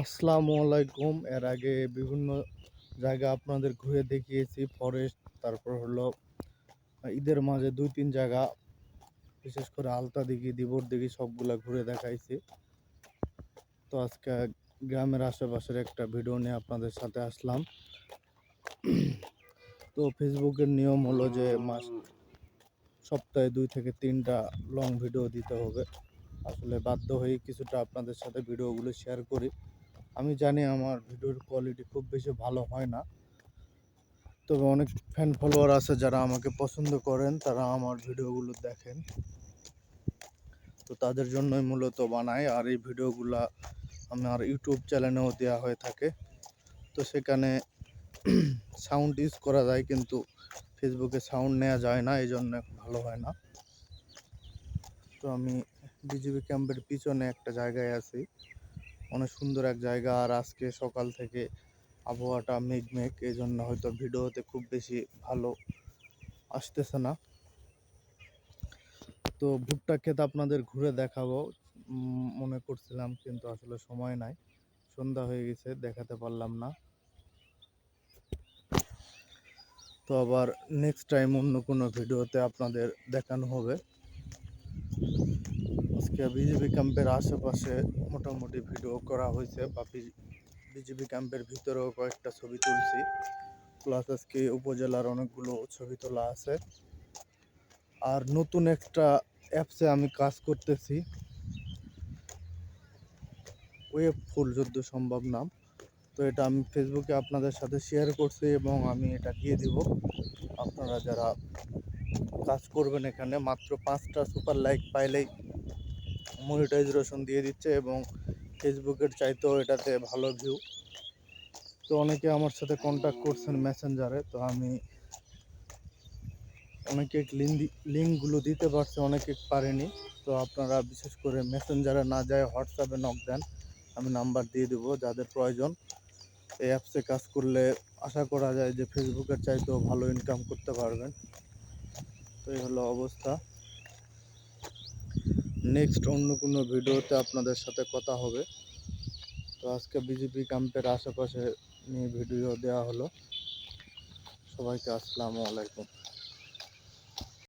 আসসালামু আলাইকুম। এর আগে বিভিন্ন জায়গা আপনাদের ঘুরে দেখিয়েছি ফরেস্ট তারপর হলো ঈদের মাঝে দুই তিন জায়গা, বিশেষ করে আলতা দিঘি, দিবর দিঘি সবগুলা ঘুরে দেখাইছি। তো আজকে গ্রামের আশেপাশের একটা ভিডিও নিয়ে আপনাদের সাথে আসলাম। তো ফেসবুকের নিয়ম হলো যে মাস, সপ্তাহে দুই থেকে তিনটা লং ভিডিও দিতে হবে। আসলে বাধ্য হয়ে কিছুটা আপনাদের সাথে ভিডিওগুলো শেয়ার করি। আমি জানি আমার ভিডিওর কোয়ালিটি খুব বেশি ভালো হয় না। তবে অনেক ফ্যান ফলোয়ার আছে যারা আমাকে পছন্দ করেন, তারা আমার ভিডিওগুলো দেখেন। তো তাদের জন্যই মূলত বানাই, আর এই ভিডিওগুলা আমার ইউটিউব চ্যানেলেও দেওয়া হয়ে থাকে। তো সেখানে সাউন্ড ইউজ করা যায়, কিন্তু ফেসবুকে সাউন্ড নেওয়া যায় না এই জন্য ভালো হয় না। তো আমি বিজিবি ক্যাম্পের পিছনে একটা জায়গায় আছি। অনেক সুন্দর এক জায়গা। আর আজকে সকাল থেকে আবহাওয়াটা মেঘ মেঘ এই জন্য হয়তো ভিডিওতে খুব বেশি ভালো আসতেছে না। তো ভুট্টা ক্ষেত আপনাদের ঘুরে দেখাবো। মনে করছিলাম কিন্তু আসলে সময় নাই। সন্ধ্যা হয়ে গেছে, দেখাতে পারলাম না। তো আবার নেক্সট টাইম অন্য কোনো ভিডিওতে আপনাদের দেখানো হবে। আজকে বিজেপি ক্যাম্পের আশেপাশে মোটামুটি ভিডিও করা হয়েছে, বা বিজেপি ক্যাম্পের ভিতরেও কয়েকটা ছবি তুলছি। প্লাস আজকে উপজেলার অনেকগুলো ছবি তোলা আছে। আর নতুন একটা অ্যাপসে আমি কাজ করতেছি। ওয়েব ফুল যদ্দ সম্ভব নাম। তো এটা আমি ফেসবুকে আপনাদের সাথে শেয়ার করছি এবং আমি এটা দিয়ে দিব। আপনারা যারা কাজ করবেন এখানে। মাত্র পাঁচটা সুপার লাইক পাইলেই মনিটাইজেশন দিয়ে দিচ্ছে এবং ফেসবুকের চাইতেও এটাতে ভালো ভিউ তো অনেকে আমার সাথে কন্ট্যাক্ট করছেন মেসেঞ্জারে তো আমি অনেকে লিঙ্ক লিঙ্কগুলো দিতে পারছে, অনেকে পারেনি। তো আপনারা বিশেষ করে মেসেঞ্জারে না যায় হোয়াটসঅ্যাপে নক দেন, আমি নাম্বার দিয়ে দেবো যাদের প্রয়োজন। এই অ্যাপসে কাজ করলে আশা করা যায় যে ফেসবুকের চাইতেও ভালো ইনকাম করতে পারবেন। তো এই হলো অবস্থা। নেক্সট অন্য কোনো ভিডিওতে আপনাদের সাথে কথা হবে। তো আজকে বিজেপি ক্যাম্পের আশেপাশে নিয়ে ভিডিও দেওয়া হলো। সবাইকে আসসালামু আলাইকুম।